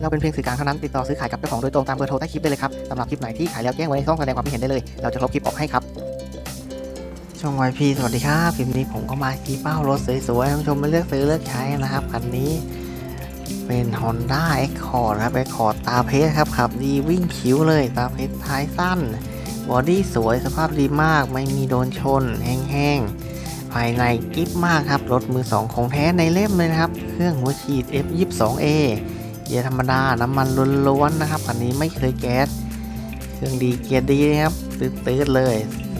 เราเป็นเพียงสื่อกลางเท่านั้นติดต่อซื้อขายกับเจ้าของโดยตรงตามเบอร์โทรใต้คลิปได้เลยครับสำหรับคลิปไหนที่ขายแล้วแจ้งไว้ในช่องแสดงความคิดเห็นได้เลย เราจะลบคลิปออกให้ครับช่องวพีสวัสดีครับคลิปนี้ผมก็มากีเป้ารถสวยๆท่านผู้ชมมาเลือกซื้อเลือกใช้นะครับคันนี้เป็น Honda Accord ครับ Accord ตาเพชรครับขับดีวิ่งคิ้วเลยตาเพชรท้ายสั้นบอดี้สวยสภาพดีมากไม่มีโดนชน แห้งๆ ภายในกิ๊บมากครับ รถมือสองของแท้ในเล่มเลยนะครับ เครื่องหัวฉีด F22A เกียร์ธรรมดา น้ำมันล้วนๆนะครับคันนี้ไม่เคยแก๊ส เครื่องดีเกียร์ดีนะครับตืดๆเลย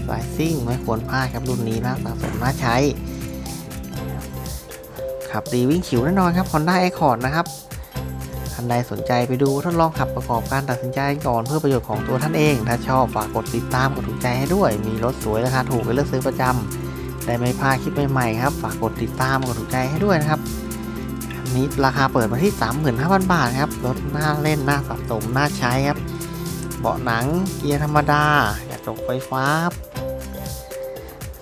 สายซิ่งไม่ควรพลาดครับรุ่นนี้นะสะสมน่าใช้ ขับดีวิ่งขิวแน่นอนครับ Honda Accord นะครับท่านใดสนใจไปดูทดลองขับประกอบการตัดสินใจก่อนเพื่อประโยชน์ของตัวท่านเอง ถ้าชอบฝากกดติดตามกดถูกใจให้ด้วย มีรถสวยราคาถูกไปเลือกซื้อประจำได้ไม่พลาดคลิปใหม่ๆครับ ฝากกดติดตามกดถูกใจให้ด้วยนะครับ นี้ราคาเปิดมาที่ 35,000 บาทครับ รถน่าเล่นน่าสะสมน่าใช้ครับ เบาะหนังเกียร์ธรรมดากระจกไฟฟ้า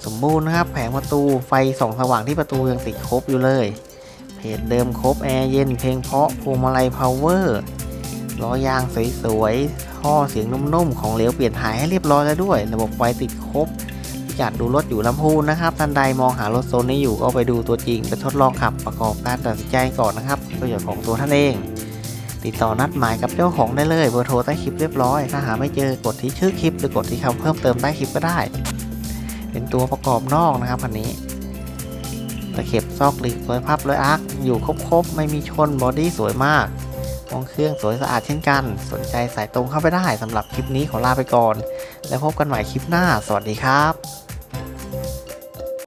สมบูรณ์นะครับ แผงประตูไฟส่องสว่างที่ประตูยังติดครบอยู่เลย เพจเดิมครบแอร์เย็นเพลงเพาะพวงมาลัยพาวเวอร์ล้อยางสวยๆท่อเสียงนุ่มๆ ของเหลวเปลี่ยนถ่ายให้เรียบร้อยแล้วด้วย ระบบไฟติดครบ พิกัดดูรถอยู่ลำพูนนะครับท่านใดมองหารถโซนนี้อยู่ก็ไปดูตัวจริงไปทดลองขับประกอบการตัดสินใจก่อนนะครับประโยชน์ของตัวท่านเอง ติดต่อนัดหมายกับเจ้าของได้เลยเบอร์โทรใต้คลิปเรียบร้อย ถ้าหาไม่เจอกดที่ชื่อคลิปหรือกดที่คำเพิ่มเติมใต้คลิปก็ได้ เป็นตัวประกอบนอกนะครับคันนี้ตะเข็บซอกหลีกรอยพับรอยอาร์คอยู่ครบๆไม่มีชนบอดี้สวยมากห้องเครื่องสวยสะอาดเช่นกัน สนใจสายตรงเข้าไปได้สำหรับคลิปนี้ขอลาไปก่อน แล้วพบกันใหม่คลิปหน้า สวัสดีครับ